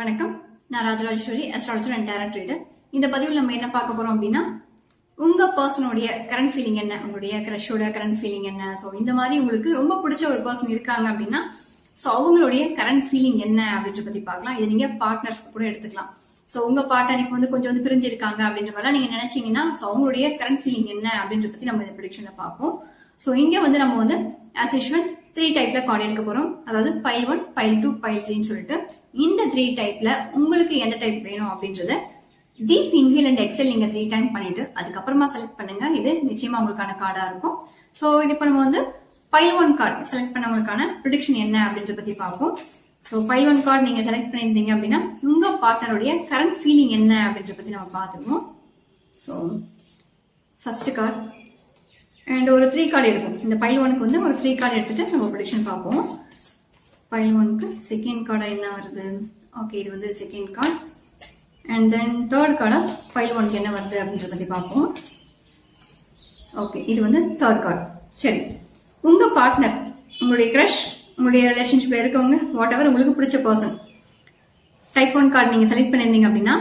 வணக்கம். நான் Rajarajeswari astrologer and tarot reader இந்த பதிவில் நம்ம என்ன பார்க்க போறோம் அப்படின்னா உங்க பர்சனுடைய கரண்ட் ஃபீலிங் என்ன? உங்களுடைய கிரஷோட கரண்ட் ஃபீலிங் என்ன? ஸோ இந்த மாதிரி உங்களுக்கு ரொம்ப பிடிச்ச ஒரு பர்சன் இருக்காங்க அப்படின்னா ஸோ அவங்களுடைய கரண்ட் ஃபீலிங் என்ன அப்படின்ற பத்தி பார்க்கலாம். இதை நீங்க பார்ட்னர்ஸ் கூட எடுத்துக்கலாம். ஸோ உங்க பார்ட்னர் இப்போ வந்து கொஞ்சம் வந்து பிரிஞ்சிருக்காங்க அப்படின்ற மாதிரிலாம் நீங்க நினைச்சீங்கன்னா ஸோ அவங்களுடைய கரண்ட் ஃபீலிங் என்ன அப்படின்ற பத்தி நம்ம இந்த ப்ரிடிக்ஷன்ல பார்ப்போம். ஸோ இங்க வந்து நம்ம வந்து ஆஸ் யூஷுவல் த்ரீ டைப்ல கார்டு எடுக்க போறோம். அதாவது pile one pile two pile த்ரீன்னு சொல்லிட்டு இந்த த்ரீ டைப்ல உங்களுக்கு எந்த டைப் வேணும் அப்படின்றத டீப் இன்ஹில் அண்ட் எக்ஸல் நீங்க த்ரீ டைம் பண்ணிட்டு அதுக்கப்புறமா செலக்ட் பண்ணுங்க. இது நிச்சயமா உங்களுக்கான கார்டா இருக்கும். ஸோ இப்போ நம்ம வந்து பைல் ஒன் கார்டு செலக்ட் பண்ணவங்களுக்கான ப்ரொடிக்ஷன் என்ன அப்படின்றத பத்தி பார்ப்போம். ஸோ பைல் ஒன் கார்டு நீங்க செலக்ட் பண்ணியிருந்தீங்க அப்படின்னா உங்க பார்ட்னருடைய கரண்ட் ஃபீலிங் என்ன அப்படின்றத பத்தி நம்ம பார்த்துருவோம். ஸோ ஃபர்ஸ்ட் கார்டு அண்ட் ஒரு த்ரீ கார்டு எடுப்போம். இந்த பைல் ஒனுக்கு வந்து ஒரு த்ரீ கார்டு எடுத்துட்டு நம்ம ப்ரொடிக்ஷன் பார்ப்போம். பைல் ஒனுக்கு செகண்ட் கார்டாக என்ன வருது? ஓகே இது வந்து second card and then third கார்டாக pile ஒனுக்கு என்ன வருது அப்படின்றத பற்றி பார்ப்போம். ஓகே இது வந்து தேர்ட் கார்டு சரி. உங்கள் பார்ட்னர் உங்களுடைய க்ரஷ் உங்களுடைய ரிலேஷன்ஷிப்பில் இருக்கவங்க வாட் எவர் உங்களுக்கு பிடிச்ச பர்சன் டைப் ஒன் கார்டு நீங்கள் செலக்ட் பண்ணியிருந்தீங்க அப்படின்னா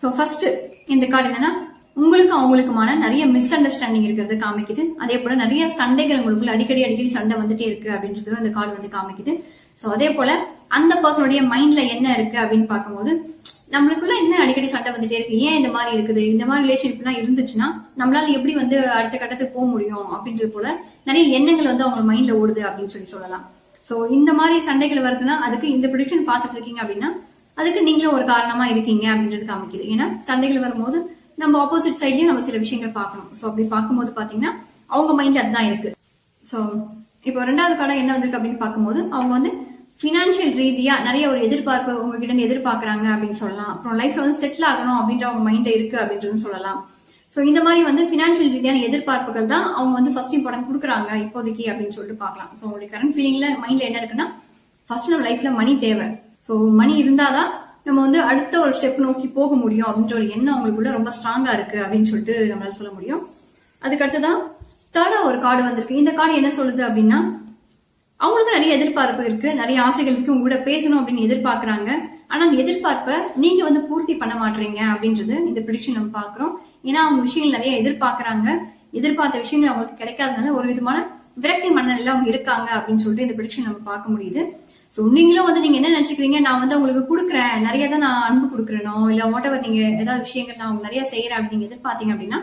ஸோ ஃபஸ்ட்டு இந்த கார்டு என்னன்னா உங்களுக்கும் அவங்களுக்குமான நிறைய மிஸ் அண்டர்ஸ்டாண்டிங் இருக்கிறது காமிக்குது. அதே போல நிறைய சண்டைகள் உங்களுக்குள்ள அடிக்கடி அடிக்கடி சண்டை வந்துட்டே இருக்கு அப்படின்றது அந்த கார்டு வந்து காமிக்குது. ஸோ அதே போல அந்த பர்சனுடைய மைண்ட்ல என்ன இருக்கு அப்படின்னு பார்க்கும்போது நம்மளுக்குள்ள என்ன அடிக்கடி சண்டை வந்துட்டே இருக்கு? ஏன் இந்த மாதிரி இருக்குது? இந்த மாதிரி ரிலேஷன்ஷிப்லாம் இருந்துச்சுன்னா நம்மளால எப்படி வந்து அடுத்த கட்டத்துக்கு போக முடியும் அப்படின்றது போல நிறைய எண்ணங்கள் வந்து அவங்க மைண்ட்ல ஓடுது அப்படின்னு சொல்லி சொல்லலாம். ஸோ இந்த மாதிரி சண்டைகள் வருதுன்னா அதுக்கு இந்த ப்ரொடிக்ஷன் பார்த்துட்டு இருக்கீங்க அப்படின்னா அதுக்கு நீங்களும் ஒரு காரணமா இருக்கீங்க அப்படின்றது காமிக்குது. ஏன்னா சண்டைகள் வரும்போது நம்ம ஆப்போசிட் சைட்லயும் நம்ம சில விஷயங்கள் பார்க்கணும். ஸோ அப்படி பார்க்கும்போது பார்த்தீங்கன்னா அவங்க மைண்ட் அதுதான் இருக்கு. ஸோ இப்போ ரெண்டாவது கடை என்ன வந்திருக்கு அப்படின்னு பார்க்கும்போது அவங்க வந்து ஃபினான்ஷியல் ரீதியா நிறைய ஒரு எதிர்பார்ப்பு உங்ககிட்ட இருந்து எதிர்பார்க்கறாங்க அப்படின்னு சொல்லலாம். அப்புறம் லைஃப்ல வந்து செட்டில் ஆகணும் அப்படின்ற அவங்க மைண்டில் இருக்கு அப்படின்றது சொல்லலாம். ஸோ இந்த மாதிரி வந்து ஃபினான்ஷியல் ரீதியான எதிர்பார்ப்புகள் தான் அவங்க வந்து ஃபர்ஸ்ட் இம்பார்ட்டன்ட் கொடுக்குறாங்க இப்போதைக்கு அப்படின்னு சொல்லிட்டு பார்க்கலாம். ஸோ உங்களுடைய கரண்ட் ஃபீலிங்ல மைண்ட்ல என்ன இருக்குன்னா ஃபர்ஸ்ட் நம்ம லைஃப்ல மணி தேவை. ஸோ மணி இருந்தாதான் நம்ம வந்து அடுத்த ஒரு ஸ்டெப் நோக்கி போக முடியும் அப்படின்ற ஒரு எண்ணம் அவங்களுக்குள்ள ரொம்ப ஸ்ட்ராங்கா இருக்கு அப்படின்னு சொல்லிட்டு நம்மளால சொல்ல முடியும். அதுக்கு அடுத்ததான் தேர்டா ஒரு கார்டு வந்திருக்கு. இந்த கார்டு என்ன சொல்லுது அப்படின்னா அவங்களுக்கு நிறைய எதிர்பார்ப்பு இருக்கு. நிறைய ஆசைகள் இருக்கு. உங்க கூட பேசணும் அப்படின்னு எதிர்பார்க்கறாங்க. ஆனா அந்த எதிர்பார்ப்பை நீங்க வந்து பூர்த்தி பண்ண மாட்டீங்க அப்படின்றது இந்த ப்ரிடிக்ஷன் நம்ம பாக்குறோம் ஏன்னா அவங்க விஷயங்கள் நிறைய எதிர்பார்க்கறாங்க. எதிர்பார்த்த விஷயங்கள் அவங்களுக்கு கிடைக்காதனால ஒரு விதமான விரக்தி மனநிலையில அவங்க இருக்காங்க அப்படின்னு சொல்லிட்டு இந்த ப்ரிடிக்ஷன் நம்ம பார்க்க முடியுது. ஸோ நீங்களும் வந்து நீங்க என்ன நினைச்சுக்கிறீங்க நான் வந்து உங்களுக்கு கொடுக்குறேன். நிறைய தான் நான் அன்பு கொடுக்குறேனோ? இல்ல வாட் நீங்க ஏதாவது விஷயங்கள் நான் உங்களுக்கு நிறைய செய்யறேன் அப்படின்னு எதிர்பார்த்தீங்க அப்படின்னா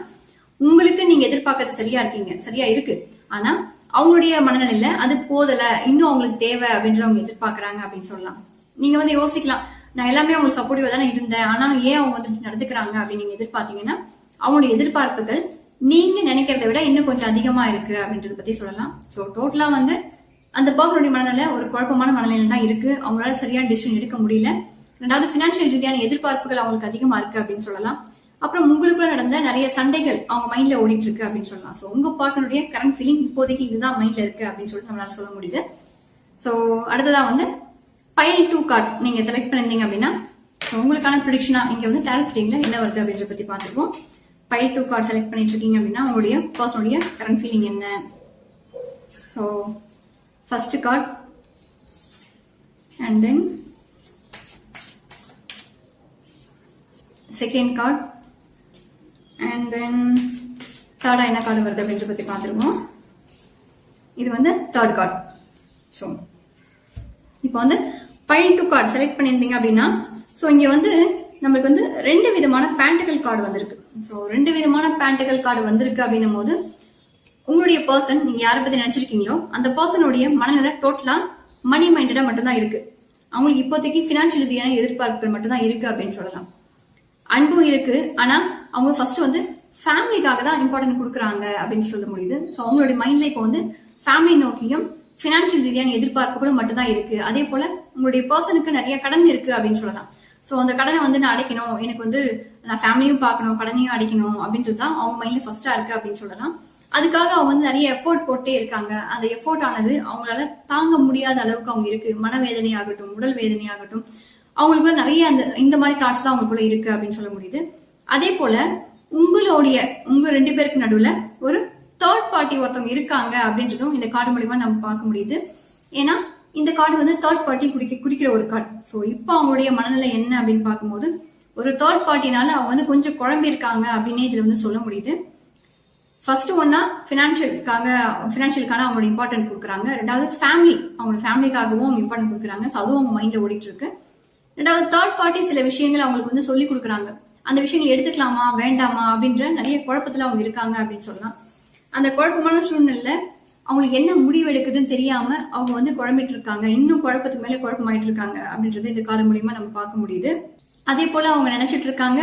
உங்களுக்கு நீங்க எதிர்பார்க்கறது சரியா இருக்கீங்க. சரியா இருக்கு. ஆனா அவங்களுடைய மனநிலையில அது போதல. இன்னும் அவங்களுக்கு தேவை அப்படின்றத அவங்க எதிர்பார்க்கறாங்க அப்படின்னு சொல்லலாம். நீங்க வந்து யோசிக்கலாம். நான் எல்லாமே அவங்களுக்கு சப்போர்ட்டிவா தானே இருந்தேன். ஆனாலும் ஏன் அவங்க வந்து நடந்துக்கிறாங்க அப்படின்னு நீங்க எதிர்பார்த்தீங்கன்னா அவங்களுடைய எதிர்பார்ப்புகள் நீங்க நினைக்கிறத விட இன்னும் கொஞ்சம் அதிகமா இருக்கு அப்படின்றத பத்தி சொல்லலாம். ஸோ டோட்டலா வந்து அந்த பர்சனுடைய மனநிலை ஒரு குழப்பமான மனநிலையில தான் இருக்கு. அவங்களால சரியான டிசிஷன் எடுக்க முடியல. ரெண்டாவது பினான்சியல் ரீதியான எதிர்பார்ப்புகள் அவங்களுக்கு அதிகமா இருக்கு அப்படின்னு சொல்லலாம். அப்புறம் உங்களுக்குள்ள நடந்த நிறைய சண்டைகள் அவங்க மைண்ட்ல ஓடிட்டு இருக்கு அப்படின்னு சொல்லலாம். ஸோ உங்க பார்ட்னருடைய கரண்ட் ஃபீலிங் இப்போதைக்கு இதுதான் மைண்ட்ல இருக்கு அப்படின்னு சொல்லிட்டு நம்மளால சொல்ல முடியுது. ஸோ அடுத்ததா வந்து பைல் டூ கார்ட் நீங்க செலக்ட் பண்ணிருந்தீங்க அப்படின்னா ஸோ உங்களுக்கான ப்ரிடிக்ஷனா இங்க வந்து டேரக்ட் ரீடிங்ல என்ன வருது அப்படின்றத பத்தி பார்த்துருக்கோம் பைல் டூ கார்ட் செலக்ட் பண்ணிட்டு இருக்கீங்க அப்படின்னா உங்களுடைய பர்சனுடைய கரண்ட் ஃபீலிங் என்ன? So first card. And then second card and then தேர்டா என்ன கார்டு வருது அப்படின்றத பத்தி பார்த்துருவோம். இது வந்து தேர்ட் கார்டு ஸோ இப்போ வந்து பைல் டூ கார்டு செலக்ட் பண்ணியிருந்தீங்க அப்படின்னா ஸோ இங்கே வந்து நம்மளுக்கு வந்து ரெண்டு விதமான பேண்டுகள் கார்டு வந்திருக்கு. ஸோ ரெண்டு விதமான பேண்டுகள் கார்டு வந்திருக்கு அப்படின்னும் போது உங்களுடைய பர்சன் நீங்க யாரை பத்தி நினைச்சிருக்கீங்களோ அந்த பர்சனுடைய மனநிலை டோட்டலா மணி மைண்டடா மட்டும்தான் இருக்கு. அவங்களுக்கு இப்போதைக்கு பினான்சியல் ரீதியான எதிர்பார்ப்புகள் மட்டும்தான் இருக்கு அப்படின்னு சொல்லலாம். அன்பும் இருக்கு ஆனா அவங்க ஃபர்ஸ்ட் வந்து ஃபேமிலிக்காக தான் இம்பார்ட்டன்ட் கொடுக்குறாங்க அப்படின்னு சொல்ல முடியுது. ஸோ அவங்களுடைய மைண்ட்ல இப்போ வந்து ஃபேமிலி நோக்கியும் பினான்சியல் ரீதியான எதிர்பார்ப்புகளும் மட்டும்தான் இருக்கு. அதே போல உங்களுடைய பர்சனுக்கு நிறைய கடன் இருக்கு அப்படின்னு சொல்லலாம். ஸோ அந்த கடனை வந்து நான் அடைக்கணும் எனக்கு வந்து நான் ஃபேமிலியும் பார்க்கணும் கடனையும் அடைக்கணும் அப்படின்றது தான் அவங்க மைண்ட்ல ஃபர்ஸ்டா இருக்கு அப்படின்னு சொல்லலாம். அதுக்காக அவங்க வந்து நிறைய எஃபோர்ட் போட்டே இருக்காங்க. அந்த எஃபோர்ட் ஆனது அவங்களால தாங்க முடியாத அளவுக்கு அவங்க இருக்கு. மனவேதனை ஆகட்டும் உடல் வேதனை ஆகட்டும் அவங்களுக்குள்ள நிறைய அந்த இந்த மாதிரி தாட்ஸ் தான் அவங்களுக்குள்ள இருக்கு அப்படின்னு சொல்ல முடியுது. அதே போல உங்களுடைய உங்க ரெண்டு பேருக்கு நடுவுல ஒரு தேர்ட் பார்ட்டி ஒருத்தவங்க இருக்காங்க அப்படின்றதும் இந்த கார்டு மூலியமா நம்ம பார்க்க முடியுது. ஏன்னா இந்த கார்டு வந்து தேர்ட் பார்ட்டி குடிக்க குடிக்கிற ஒரு கார்டு ஸோ இப்போ அவங்களுடைய மனநிலை என்ன அப்படின்னு பார்க்கும்போது ஒரு தேர்ட் பார்ட்டினால அவங்க வந்து கொஞ்சம் குழம்பி இருக்காங்க அப்படின்னே இதுல வந்து சொல்ல முடியுது. ஃபர்ஸ்ட் ஒன்னா ஃபினான்ஷியலுக்காக ஃபினான்ஷியலுக்கான அவங்களோட இம்பார்ட்டன்ட் கொடுக்குறாங்க. ரெண்டாவது ஃபேமிலி அவங்களோட ஃபேமிலிக்காகவும் அவங்க இம்பார்ட்டன்ட் கொடுக்குறாங்க. ஸோ அதுவும் அவங்க மைண்ட்ல ஓடிட்டு இருக்கு ரெண்டாவது தேர்ட் பார்ட்டி சில விஷயங்கள் அவங்களுக்கு வந்து சொல்லி கொடுக்குறாங்க. அந்த விஷயங்கள் எடுத்துக்கலாமா வேண்டாமா அப்படின்ற நிறைய குழப்பத்துல அவங்க இருக்காங்க அப்படின்னு சொல்லலாம். அந்த குழப்பமான சூழ்நிலை அவங்களுக்கு என்ன முடிவு எடுக்குதுன்னு தெரியாம அவங்க வந்து குழம்பிட்டு இருக்காங்க இன்னும் குழப்பத்துக்கு மேல குழப்பமாயிட்டு இருக்காங்க அப்படின்றது இந்த காலம் மூலியமா நம்ம பார்க்க முடியுது. அதே போல அவங்க நினைச்சிட்டு இருக்காங்க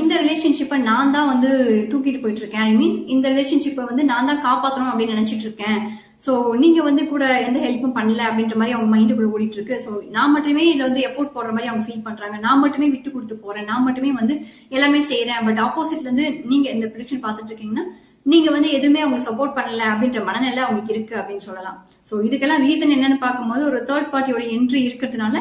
இந்த ரிலேஷன்ஷிப்பை நான் தான் வந்து தூக்கிட்டு போயிட்டு இருக்கேன் ஐ மீன் இந்த ரிலேஷன்ஷிப்பை வந்து நான் தான் காப்பாற்றணும் அப்படின்னு நினைச்சிட்டு இருக்கேன் ஸோ நீங்க வந்து கூட எந்த ஹெல்ப்பும் பண்ணல அப்படின்ற மாதிரி அவங்க மைண்டுக்குள்ள ஓடிட்டு இருக்கு ஸோ நான் மட்டுமே இதுல வந்து எஃபோர்ட் போடுற மாதிரி அவங்க ஃபீல் பண்றாங்க. நான் மட்டுமே விட்டு கொடுத்து போறேன். நான் மட்டுமே வந்து எல்லாமே செய்யறேன் பட் ஆப்போசிட்ல இருந்து நீங்க இந்த ப்ரிடிக்ஷன் பார்த்துட்டு இருக்கீங்கன்னா நீங்க வந்து எதுவுமே அவங்களுக்கு சப்போர்ட் பண்ணல அப்படின்ற மனநிலை அவங்களுக்கு இருக்கு அப்படின்னு சொல்லலாம். ஸோ இதுக்கெல்லாம் ரீசன் என்னன்னு பார்க்கும்போது ஒரு தேர்ட் பார்ட்டியோட என்ட்ரி இருக்கிறதுனால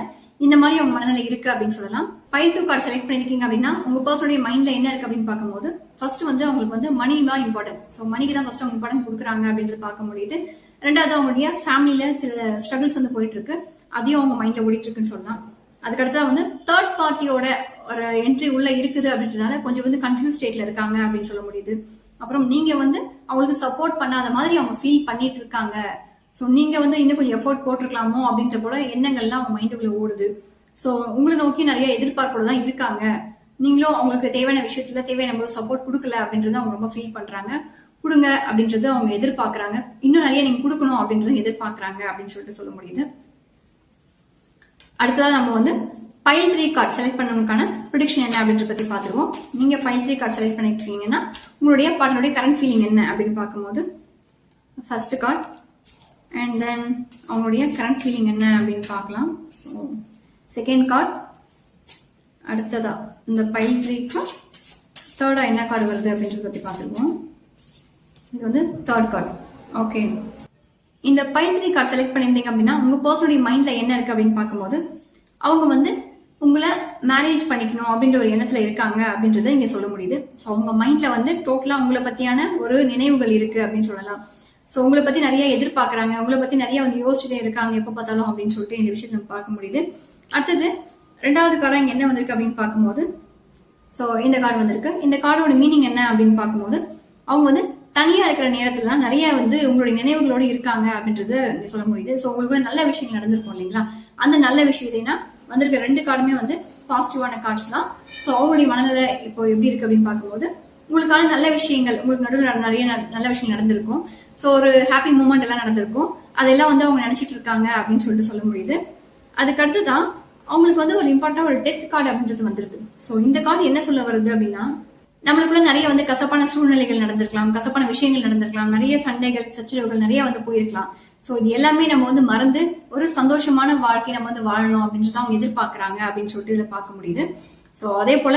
இந்த மாதிரி அவங்க மனநிலை இருக்கு அப்படின்னு சொல்லலாம். பை டூ கார்டு செலக்ட் பண்ணிருக்கீங்க அப்படின்னா உங்க பர்சனுடைய மைண்ட்ல என்ன இருக்கு அப்படின்னு பார்க்கும்போது ஃபர்ஸ்ட் வந்து அவங்களுக்கு வந்து மணி தான் இம்பார்ட்டன்ட் ஸோ மணிக்கு தான் ஃபர்ஸ்ட் அவங்க இம்பார்ட்டன்ட் கொடுக்குறாங்க அப்படின்றது பார்க்க முடியுது. ரெண்டாவது அவங்களுடைய ஃபேமிலியில சில ஸ்ட்ரகிள்ஸ் வந்து போயிட்டு இருக்கு. அதையும் அவங்க மைண்ட்ல ஓடிட்டு இருக்குன்னு சொல்லலாம். அதுக்கடுத்தா வந்து தேர்ட் பார்ட்டியோட ஒரு என்ட்ரி உள்ள இருக்குது அப்படின்றதுனால கொஞ்சம் வந்து கன்ஃபியூஸ் ஸ்டேட்ல இருக்காங்க அப்படின்னு சொல்ல முடியுது. அப்புறம் நீங்க வந்து அவங்களுக்கு சப்போர்ட் பண்ணாத மாதிரி அவங்க ஃபீல் பண்ணிட்டு இருக்காங்க. ஸோ நீங்க வந்து இன்னும் கொஞ்சம் எஃபோர்ட் போட்டிருக்கலாமோ அப்படின்ற போல எண்ணங்கள்லாம் அவங்க மைண்டுக்குள்ள ஓடுது. ஸோ உங்களை நோக்கி நிறைய எதிர்பார்ப்போட தான் இருக்காங்க. நீங்களும் அவங்களுக்கு தேவையான விஷயத்துல தேவையான போது சப்போர்ட் கொடுக்கல அப்படின்றத அவங்க ரொம்ப ஃபீல் பண்றாங்க. கொடுங்க அப்படின்றது அவங்க எதிர்பார்க்கறாங்க. இன்னும் நிறைய நீங்க கொடுக்கணும் அப்படின்றத எதிர்பார்க்கறாங்க அப்படின்னு சொல்லிட்டு சொல்ல முடியுது. அடுத்ததா நம்ம வந்து பைல் த்ரீ கார்டு செலக்ட் பண்ணவங்களுக்கான ப்ரொடிக்ஷன் என்ன அப்படின்றத பத்தி பார்த்துருவோம். நீங்க பைல் த்ரீ கார்டு செலக்ட் பண்ணிருக்கீங்கன்னா உங்களுடைய பார்ட்னருடைய கரண்ட் ஃபீலிங் என்ன அப்படின்னு பார்க்கும்போது ஃபர்ஸ்ட் கார்டு அண்ட் தென் அவங்களுடைய கரண்ட் ஃபீலிங் என்ன அப்படின்னு பார்க்கலாம். ஸோ செகண்ட் கார்டு அடுத்ததா இந்த பை த்ரீக்கும் தேர்டா என்ன கார்டு வருது அப்படின்றத பத்தி பார்த்துருவோம். இது வந்து தேர்ட் கார்டு ஓகே இந்த பைத்ரி கார்டு செலக்ட் பண்ணியிருந்தீங்க அப்படின்னா உங்க பர்சனுடைய மைண்ட்ல என்ன இருக்கு அப்படின்னு பார்க்கும்போது அவங்க வந்து உங்களை மேரேஜ் பண்ணிக்கணும் அப்படின்ற ஒரு எண்ணத்துல இருக்காங்க அப்படின்றத இங்க சொல்ல முடியுது. ஸோ அவங்க மைண்ட்ல வந்து டோட்டலா உங்களை பத்தியான ஒரு நினைவுகள் இருக்கு அப்படின்னு சொல்லலாம். ஸோ உங்களை பத்தி நிறைய எதிர்பார்க்கறாங்க உங்களை பத்தி நிறைய வந்து யோசிச்சுட்டே இருக்காங்க எப்போ பார்த்தாலும் அப்படின்னு சொல்லிட்டு இந்த விஷயத்தை நம்ம பார்க்க முடியுது. அடுத்தது ரெண்டாவது கார்டாக இங்க என்ன வந்திருக்கு அப்படின்னு பார்க்கும்போது ஸோ இந்த கார்டு வந்திருக்கு. இந்த கார்டோட மீனிங் என்ன அப்படின்னு பார்க்கும்போது அவங்க வந்து தனியா இருக்கிற நேரத்துலலாம் நிறைய வந்து உங்களுடைய நினைவுகளோட இருக்காங்க அப்படின்றது சொல்ல முடியுது. ஸோ உங்களுக்கு நல்ல விஷயங்கள் நடந்திருக்கும் இல்லைங்களா? அந்த நல்ல விஷயத்தைனா வந்திருக்க ரெண்டு கார்டுமே வந்து பாசிட்டிவான கார்ட்ஸ் தான். ஸோ அவங்களுடைய மனநிலை இப்போ எப்படி இருக்கு அப்படின்னு பார்க்கும்போது உங்களுக்கான நல்ல விஷயங்கள் உங்களுக்கு நடுவில் நிறைய ந- நல்ல விஷயம் நடந்திருக்கும். ஸோ ஒரு ஹாப்பி மூமெண்ட் எல்லாம் நடந்திருக்கும். அதெல்லாம் வந்து அவங்க நினைச்சிட்டு இருக்காங்க அப்படின்னு சொல்லிட்டு சொல்ல முடியுது. அதுக்கடுத்து தான் அவங்களுக்கு வந்து ஒரு இம்பார்ட்டன்ட் ஒரு டெத் கார்டு அப்படின்றது வந்திருக்கு. ஸோ இந்த கார்டு என்ன சொல்ல வருது அப்படின்னா நம்மளுக்குள்ள நிறைய வந்து கசப்பான சூழ்நிலைகள் நடந்திருக்கலாம் கசப்பான விஷயங்கள் நடந்திருக்கலாம் நிறைய சண்டைகள் சச்சரவுகள் நிறைய வந்து போயிருக்கலாம். ஸோ இது எல்லாமே நம்ம வந்து மறந்து ஒரு சந்தோஷமான வாழ்க்கை நம்ம வந்து வாழணும் அப்படின்றத அவங்க எதிர்பார்க்கறாங்க அப்படின்னு சொல்லிட்டு இதில் பார்க்க முடியுது. ஸோ அதே போல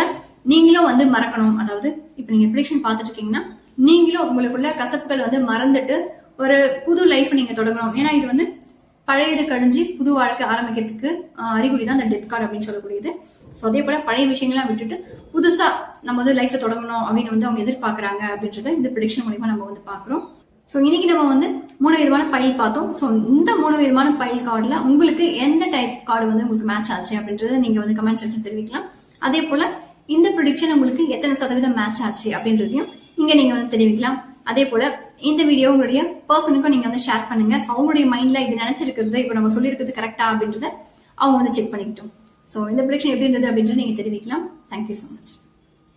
நீங்களும் வந்து மறக்கணும். அதாவது இப்போ நீங்க ப்ரிடிக்ஷன் பார்த்துட்டு இருக்கீங்கன்னா நீங்களும் உங்களுக்குள்ள கசப்புகள் வந்து மறந்துட்டு ஒரு புது லைஃப் நீங்க தொடங்கணும். ஏன்னா இது வந்து பழையது கழிஞ்சு புது வாழ்க்கை ஆரம்பிக்கிறதுக்கு அறிகுறி தான் இந்த டெத் கார்டு அப்படின்னு சொல்லக்கூடியது. ஸோ அதே போல பழைய விஷயங்கள்லாம் விட்டுட்டு புதுசா நம்ம வந்து லைஃப்பை தொடங்கணும் அப்படின்னு வந்து அவங்க எதிர்பார்க்கறாங்க அப்படின்றத இந்த ப்ரிடிக்ஷன் மூலியமா நம்ம வந்து பாக்குறோம் ஸோ இன்னைக்கு நம்ம வந்து மூணு விதமான பயில் பார்த்தோம். ஸோ இந்த மூணு விதமான பயில் கார்டில் உங்களுக்கு எந்த டைப் கார்டு வந்து உங்களுக்கு மேட்ச் ஆச்சு அப்படின்றத நீங்கள் வந்து கமெண்ட் செக்ஷன் தெரிவிக்கலாம். அதே போல் இந்த ப்ரொடிக்ஷன் உங்களுக்கு எத்தனை சதவீதம் மேட்ச் ஆச்சு அப்படின்றதையும் இங்கே நீங்கள் வந்து தெரிவிக்கலாம். அதே போல இந்த வீடியோ உங்களுடைய பர்சனுக்கும் நீங்க வந்து ஷேர் பண்ணுங்க. ஸோ அவங்களுடைய மைண்ட்ல இது நினைச்சிருக்கிறது இப்போ நம்ம சொல்லியிருக்கிறது கரெக்டா அப்படின்றத அவங்க வந்து செக் பண்ணிக்கிட்டோம். ஸோ இந்த பிரச்சனை எப்படி இருந்தது அப்படின்றத நீங்க தெரிவிக்கலாம். Thank you so much